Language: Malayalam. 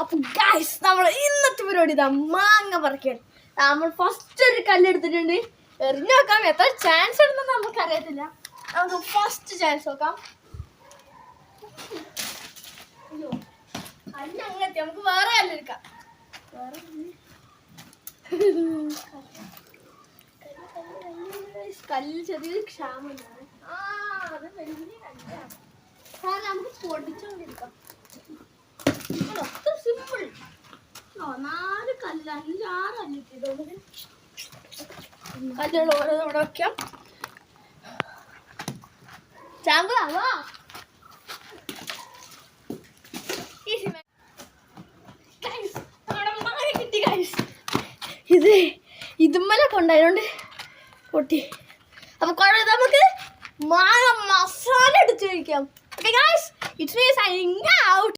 അപ്പൊ ഗൈസ് നമ്മൾ ഇന്നത്തെ പരിപാടി ഇതാ മാങ്ങ പറിക്കാൻ നമ്മൾ ഫസ്റ്റ് ഒരു കല്ലെടുത്തിട്ടുണ്ട് എറിഞ്ഞു നോക്കാം എത്ര ചാൻസ് ഉണ്ടെന്ന് നമുക്ക് അറിയത്തില്ല നമുക്ക് ഫസ്റ്റ് ചാൻസ് നോക്കാം. അയ്യോ കല്ല് അങ്ങനത്തെ നമുക്ക് വേറെ കല്ലെടുക്കാം വേറെ കല്ല്. കല്ല്, കല്ല്, കല്ല്, കല്ല് ചെറിയൊരു ക്ഷാമം ആ അത് വലിയ കല്ലാണ്. കാരണം നമുക്ക് പൊടിച്ചോണ്ടിരിക്കാം. കല്ല് ഇത് ഇതുമ്മലെ കൊണ്ടായതുകൊണ്ട് പൊട്ടി. അപ്പൊ കൊഴ നമുക്ക് മാങ്ങ മസാല എടുത്തു കഴിക്കാം ഇറ്റ്സ് മീ സൈനിങ്